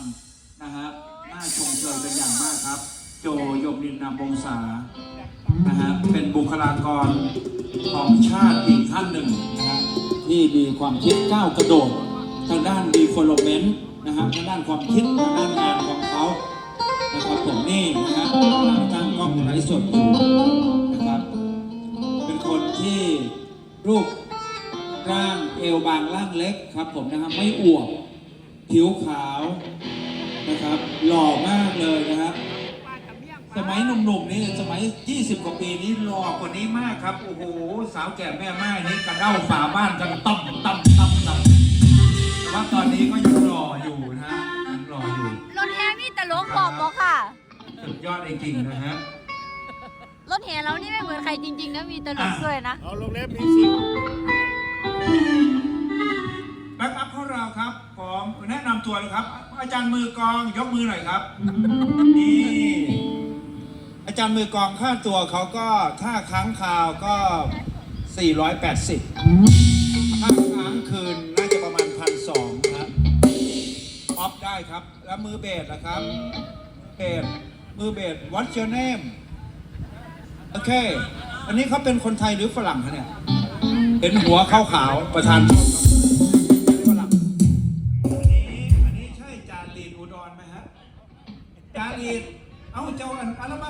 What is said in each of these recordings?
ำนะฮะน่าชมเชยเป็นอย่างมากครับ โจยมนินนามวงศานะฮะเป็นบุคลากรของชาติอีกท่านหนึ่งนะฮะที่มีความคิดก้าวกระโดดทางด้าน development นะฮะทางด้านความคิดทางด้านงานของเขานะครับผมนี่นะฮะตั้งกล้องไลฟ์สดอยู่นะครับ เป็นคนที่รูปร่างเอวบางร่างเล็กครับผมนะครับไม่อวบ ผิวขาวนะครับ หล่อมากเลยนะครับ สมัยหนุ่มๆนี่สมัย 20 กว่าปีนี้หล่อกว่านี้มากครับ โอ้โห สาวแก่แม่ไม้นี่กระเด้าฝาบ้านกันต่ำต่ำต่ำต่ำแต่ว่าตอนนี้ก็ยังหล่ออยู่นะฮะยังหล่ออยู่ รถแห่มีตลกบอกบอกค่ะ สุดยอดจริงๆนะฮะ รถแห่เรานี่ไม่เหมือนใครจริง ๆ นะ มีตลกด้วยนะ เอาลงเล็บมีสิำตัวเลยครับ อาจารย์มือกลองยกมือหน่อยครับ นี่ อาจารย์มือกลองค่าตัวเขาก็ถ้าค้างคาวก็ 480ถ้าค้างคืนน่าจะประมาณพันสองครับออฟได้ครับ แล้วมือเบสนะครับ เบสมือเบส what's your name โอเค อันนี้เขาเป็นคนไทยหรือฝรั่งคะเนี่ย เห็นหัวขาวๆประธานโทษครับ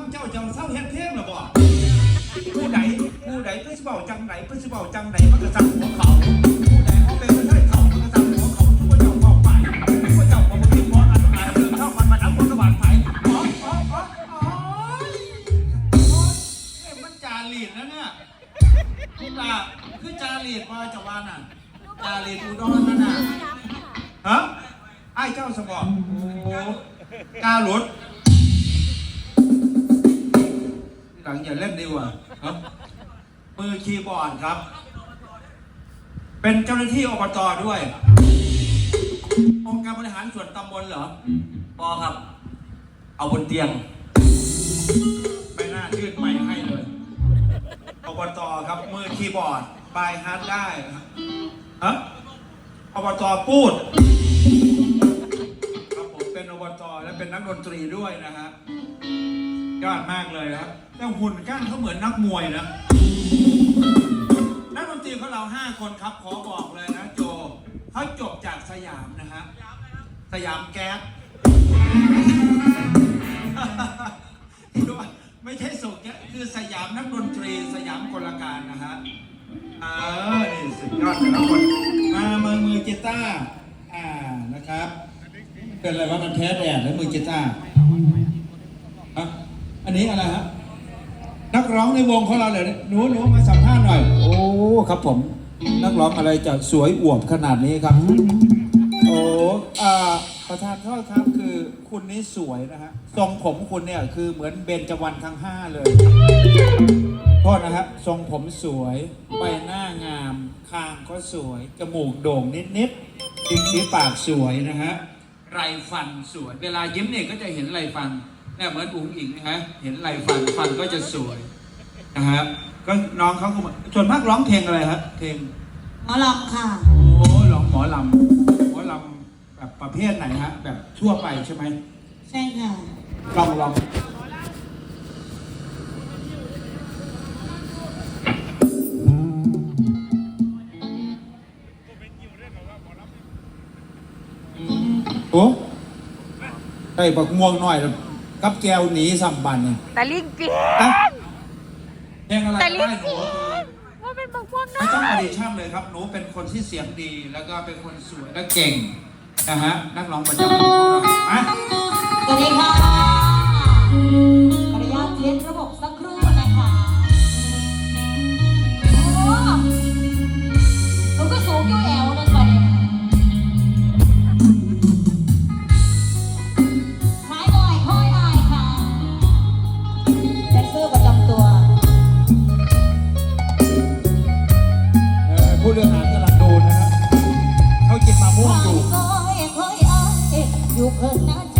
อันอัลบั้มเจ้าจ้าเศร้าเฮ็ดเพลงหรอบ่ผู้ใดผู้ใดเพิ่นสิเว้าจังไหนเพิ่นสิเว้าจังไหนมันก็สั่งหัวเขาผู้ใดเขาเป็นประเทศเขามันก็สั่งหัวเขาทุกคนเจ้าเข้าไปทุกคนเจ้าบ่บ่คิดบ่อันอะไรเรื่องเข้ามันมาทำคนสว่างไผอ๋ออ๋ออ๋ออ๋อเอ้ยมันจารีดนะเนี่ยนี่ล่ะคือจารีดว่าจะว่าน่ะจารีดอุดรนั่นน่ะฮะไอ้เจ้าสมบอกโอ้กาหลุด ลังอย่าเล่นดีกว่าครับ มือคีย์บอร์ดครับ เป็นเจ้าหน้าที่อบตด้วย องค์การบริหารส่วนตำบลเหรอปอครับ เอาบนเตียง ไม่น่ายืดไม้ให้เลยอบตครับ มือคีย์บอร์ดบายฮาร์ดได้ฮะอบตพูดครับผมเป็นอบตและเป็นนักดนตรีด้วยนะฮะ ยอดมากเลยครับ แต่หุ่นก้านเขาเหมือนนักมวยนะนักดนตรีของเราห้าคนครับ ขอบอกเลยนะโจเขาจบจากสยามนะฮะสยามแก๊สไม่ใช่สุกเนี่ยคือสยามนักดนตรีสยามกลการนะฮะเออนี่สุดยอดแต่ละคนมามือมือกีตาร์อ่านะครับ เป็นอะไรวะมันแพ้แดดแล้วมือกีตาร์ฮะ อันนี้อะไรฮะนักร้องในวงของเราเลยหนูหนูมาสัมภาษณ์หน่อย โอ้ครับผม นักร้องอะไรจะสวยอวบขนาดนี้ครับ โอ้อ่าประธานโทษครับคือคุณนี่สวยนะฮะทรงผมคุณเนี่ยคือเหมือนเบญจวรรณทั้งห้าเลยโทษนะครับทรงผมสวยใบหน้างาม คางก็สวยจมูกโด่งนิดๆริมฝีปากสวยนะฮะไรฟันสวย เวลายิ้มเนี่ยก็จะเห็นไรฟัน เนี่ยเหมือนอุ๋งอิงนะฮะเห็นไรฟันฟันก็จะสวยนะครับ ก็น้องเขาก็ส่วนมากร้องเพลงอะไรครับเพลงหมอลำค่ะ โอ้ร้องหมอลำหมอลำแบบประเภทไหนฮะแบบทั่วไปใช่ไหมใช่ค่ะ ลองลองโอ้ไอ้บักม่วงหน่อย กับแก้วหนีสัมบันเนี่ยแต่ลิงเปียอะเพลงอะไรแต่ก็ลิ้นได้หนูว่าเป็นบางพวกไม่นะต้องอดีชั่นเลยครับหนูเป็นคนที่เสียงดี แล้วก็เป็นคนสวยและเก่งนะฮะนักร้องประจำของเราอะ อยู่ค่อยค่อยอายอยู่เพิ่นนะ